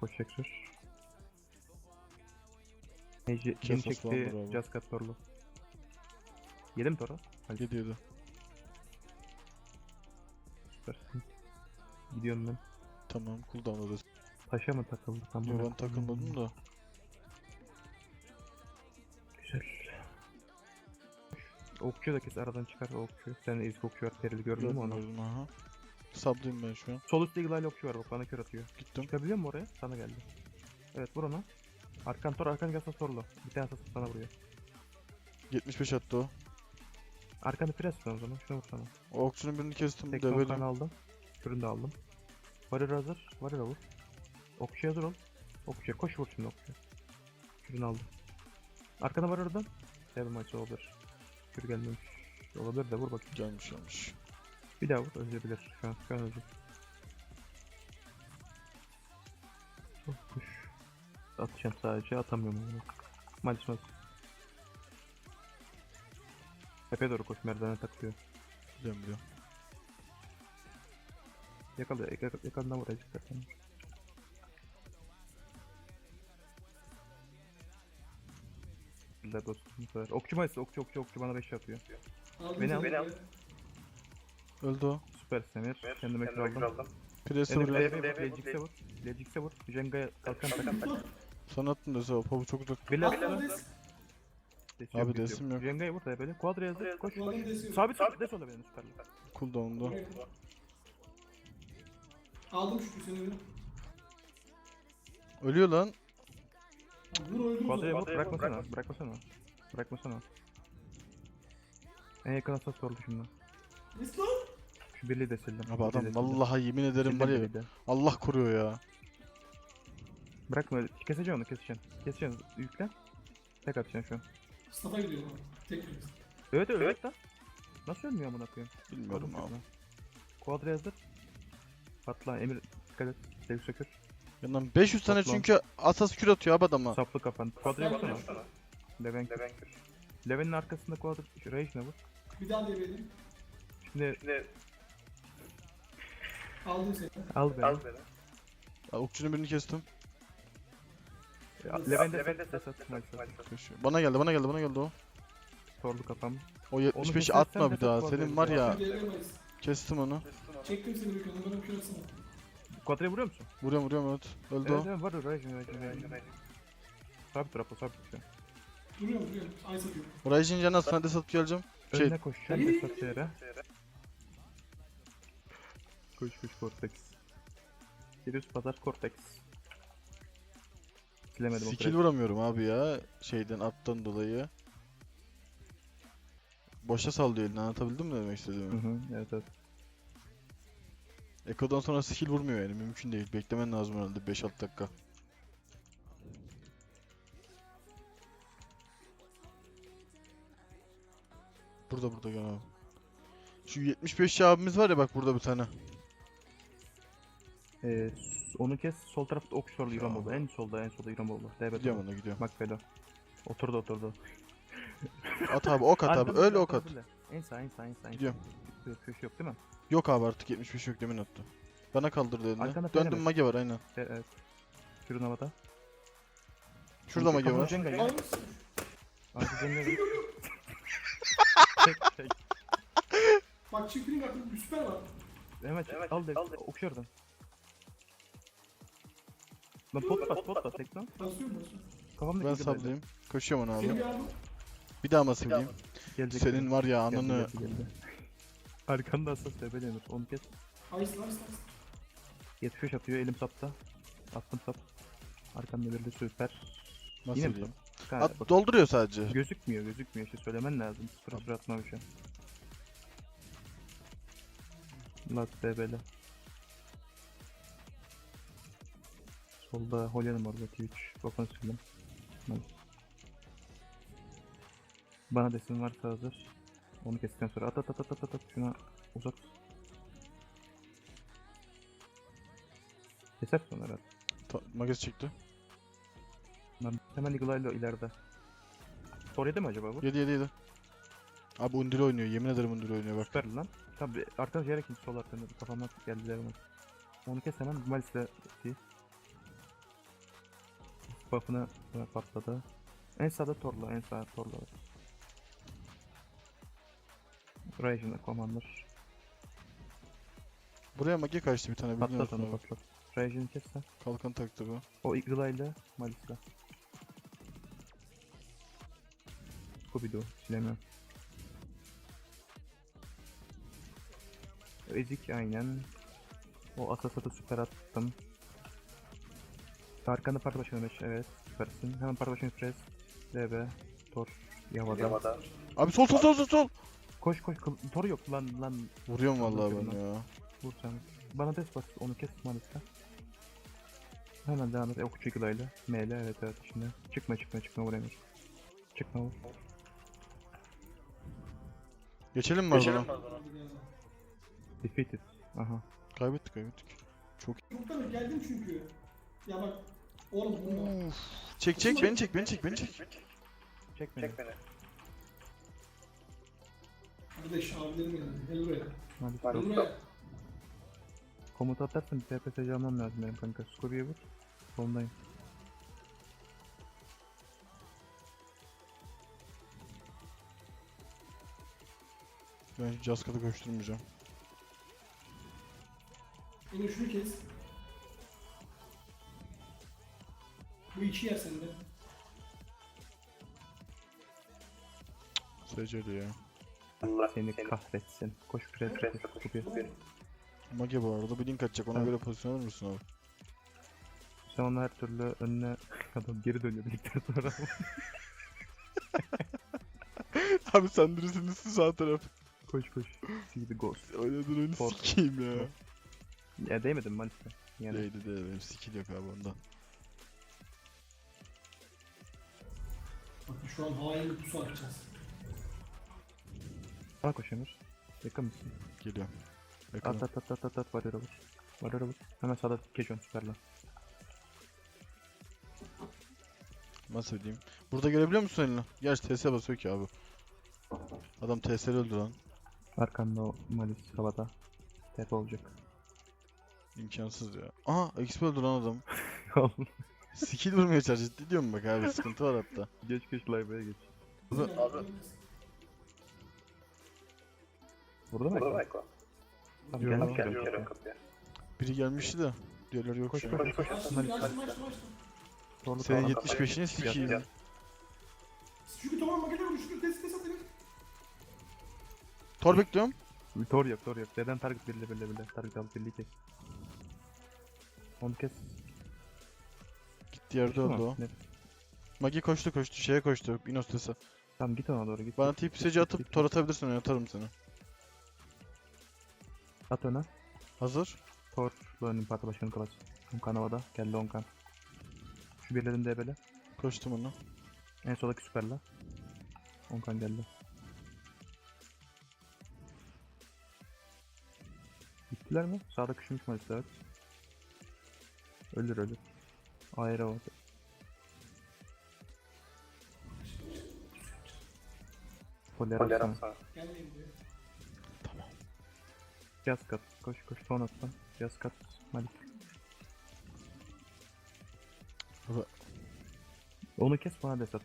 Koşacak sür. Ece, Kes Jin Osman çekti bravo. Cascat Torlu. Yedi mi Toro? Hadi Gidiyordu. süpersin. Gidiyorum ben. Tamam cooldown'da da. Taşa mı takıldı? Tam Yo ben takılmadım da. Güzel. Okçu da kes aradan çıkar o okçu. Sen ezik okçu var perili gördün mü onu? Gördüm aha. Sablayayım ben şu an. Sol üstte Eagle Eye okçu var bak bana kör atıyor. Gittim. Çıkabiliyor mu oraya? Sana geldi. Evet vur onu. Arkan tor arkan gelse sorlu. Bir tane asas sana vuruyor. 75 attı o. Arkanı pres o zaman. Şuna vur sana. O okçunun birini kestim. Tek kalkanı aldım. Kürünü de aldım. Varır hazır. Varır vur. Okçuya hazır ol. Okçuya koş vur şimdi okçuya. Kürünü aldım. Arkana varırdım. Dev maçı olabilir. Kür gelmemiş. Olabilir de vur bakayım. Gelmiş gelmiş. Bir daha vur. Ölebilir. Şu an, şu an ölecek. Çok kuş. Atacağım sadece. Atamıyorum onu. Malis malis. Tepeye doğru koş. Merdivene takılıyor. Biliyorum biliyorum. Yakala, yakala, yakalından vuracak zaten. Güzel dostum bu sefer. Okçu mayısı, okçu okçu okçu bana 5 atıyor. Aldım Beni seni al. Öldü o. Süper Semir. Kendime kür aldım. Presi Benim vuruyor. DB vur, Legix'e vur. Legix'e vur. Jenga'ya kalkan tak. Sana attım da sen pavu çok uzak. Bela. Desi Abi desi desim yok. Jenga'ya vur DB'li. Quadra yazdı. Koş. Desi yok. Sabit sabit des ola benim süperli. Cooldown'da. Buraya koy. Aldım şu seni öyle. Ölüyor lan. Vur öldür o Quadra'ya zaman. vur. Bırakmasana. Bırakmasana. Bırakmasana. En yakın asas sordu şimdi. Lan? Birliği de sildim. Abi birliği adam de sildim. vallahi yemin ederim Sildim var ya. birliği de. Allah koruyor ya. Bırakma keseceğim onu keseceksin. Keseceksin yükle. Tek atacaksın şu an. Mustafa gidiyor lan. Tek bir. Evet evet, evet. lan. Nasıl ölmüyor amına koyayım? Bilmiyorum abi. Quadra yazdır. Patla Emir dikkat et. Dev sökür. Yandan 500 tane Toplam. çünkü asas kür atıyor abi adama. Saplı kafan. Quadra Aslan yazsana. var. Leven. Leven'in arkasında Quadra Rage ne vur? Bir daha deveyelim. Şimdi Aldım seni. al beni. Al Ya, Okçunun birini kestim. Ses at. Maalesef. Koşuyor. Bana geldi bana geldi bana geldi o. Torlu kafam. O 75'i kesersen atma bir de daha. Senin var ya Bir kestim onu. Çektim seni bir. Bana bir kere atsana. Quadra'ya vuruyor musun? Vuruyorum vuruyorum evet. Öldü Evet o. evet var Rage Rage Rage. Sabit rapo sabit an. Duruyorum duruyorum. Ay satıyorum. Rajin canı sana de satıp geleceğim. Şey Önüne koşacağım Esat yere. Koş koş Cortex. Sirius Pazar Cortex. Silemedim o skill presi. vuramıyorum abi ya. Şeyden attan dolayı. Boşa sallıyor elini anlatabildim mi demek Hı istediğimi? hı evet evet. Eko'dan sonra skill vurmuyor yani mümkün değil. Beklemen lazım herhalde 5-6 dakika. Burada burada gel abi. Şu 75 abimiz var ya bak burada bir tane. Ee, onu kes sol tarafta Oxford an. oldu. En solda en solda İran oldu. DB Gidiyorum ona gidiyorum. Makbelo. Oturdu oturdu. At abi ok at abi bir ok at. En sağ en sağ en sağ. en Gidiyorum. Bir köşe yok değil mi? Yok abi artık 75 yok demin attı. Bana kaldırdı elini. Arkanda Döndüm Fenerbahçe. mage var aynen. E, evet. Kürün havada. Şurada mage var. Jenga. Arka Jenga. Çek çek. Bak çiftliğin bir süper var. Hemen çek. Al dev. Okşu oradan. Lan pot bas pot bas. Tek lan. Basıyorum basıyorum. Kafamdaki Ben Eagle Eye'de. sablayayım. Koşuyorum ona Seni abi. bir daha masifleyeyim. Gelecek. Senin var ya Geldi, ananı. geldi, geldi. Arkanda asas tepede Emir. Onu kes. Ice ice ice. 75 atıyor. Elim sapta. Attım sap. Arkamda bir de süper. Yine mi Masifleyeyim. sap? Kanka, At bak, dolduruyor sadece. Gözükmüyor gözükmüyor. İşte söylemen lazım. Sıfıra sıfır atma bir şey. Lat DB'le. Solda Holyan'ım orada Twitch. Bakın. Hadi. Bana desin varsa hazır. Onu kestikten sonra at at at at at at, şuna uzat. Keser sonra herhalde. Ta- Magaz çıktı. Ben hemen Eagle ileride. Tor yedi mi acaba bu? 7 7 7. Abi Undil oynuyor. Yemin ederim Undil oynuyor bak. Süper lan. Tabi arkadaş yere kim sol arkanda kafamdan geldiler ama. Onu kes hemen Malis'le şey. Buff'ını e, patladı. En sağda Torla, en sağda Torla. Raijin'de Commander. Buraya magi kaçtı bir tane bilgin Patlat onu patlat. Kes sen. Kalkan taktı bu. O Igla ile Malis'le. Scooby-Doo, silemiyorum. Ezik aynen. O Asasat'ı süper attım. Arkanda parti başkanı 5, evet süpersin. Hemen parti başkanı press. DB, Tor, Yavada. Abi sol sol sol sol sol. Koş koş, kıl- Tor yok lan lan. Vuruyorum vallahi ben ya. Vur sen. Bana des bas, onu kes Malis'le. Hemen devam et, Okuçu Igla'yla. ML, evet evet şimdi. Çıkma çıkma çıkma vur Emir. Çıkma vur. Geçelim mi Geçelim. Defeated. Aha. Kaybettik kaybettik. Muhtemelen geldim çünkü. Ya bak. Oğlum. Uf. Çek çek beni çek beni çek beni çek. Çek beni. Kardeş abilerim geldi. Gel buraya. Gel buraya. Komut atarsın bir almam lazım benim kanka. Scooby'ye vur. Sondayım. Ben hiç Jaska'da koşturmayacağım. Yine şunu kes. Bu iki yer sende. Seceli ya. Seni kahretsin. Koş press koş. Scooby. Mage bu arada bir link atacak ona Evet. göre pozisyon alır mısın abi? Sen onu her türlü önüne adam geri dönüyor birlikte sonra. abi sen birisinin sağ taraf. koş koş. See the ghost. Oynadın Kork. sikeyim ya. Ya değmedim Malis'e. Yani Değdi değdi benim skill yok abi ondan. Bakın şu an hain bir pusu atacağız. sağa koş Emir. Yakın mısın? Geliyorum. At Yakınım. at at at at at varıyor vur. Varıyor vur. Hemen sağda Kejon süperle. Nasıl diyeyim? Burada görebiliyor musun elini? Gerçi TS basıyor ki abi. Adam TS'li öldü lan. Arkanda o Malis havada. Tepe olacak. İmkansız ya. Aha XP öldü lan adam. Skill vurmaya çalışıyor. Ciddi diyorum bak abi sıkıntı var hatta. geç geç live'e geç. Abi- Burada mı? Burada Tamam Yok, gel yok, gel. Biri gelmişti de. Diğerleri yok Koş şu an. koş koş. Açtım, açtım, açtım. Senin sağda. 75'ine sikeyim. Çünkü tamam makineye düştü. Test test atayım. Tor bekliyorum. Tor yok tor yok. Neden target belli belli belli. Target al birliği kes. Onu kes. Tamam, öldü o. ne- Magi koştu koştu şeye koştu. Inostes'e. Tamam git ona doğru git. Bana git, tip git, seci git, atıp git, tor atabilirsin öyle atarım seni. At öne. Hazır. Tor'la önüm parti başkanı kılaç. Onkan havada. Geldi Onkan. Şu birlerin debeli. Koştum onu. En soldaki süperle. Onkan geldi. Gittiler mi? Sağda küçülmüş evet. Ölür ölür. Ayrı o. Polera diyor. Yaz kat. Koş koş son attan. Yaz kat. Malik. Baba. Onu kes bana desat.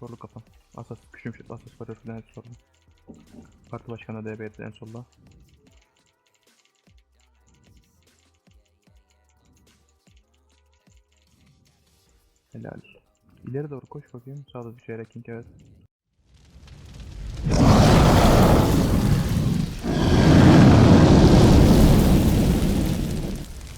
Sorlu kafa. Asas küçülmüş. Asas hep sorlu. Parti başkanı DB'de en solda. Helal. İleri doğru koş bakayım. Sağda düşerek evet.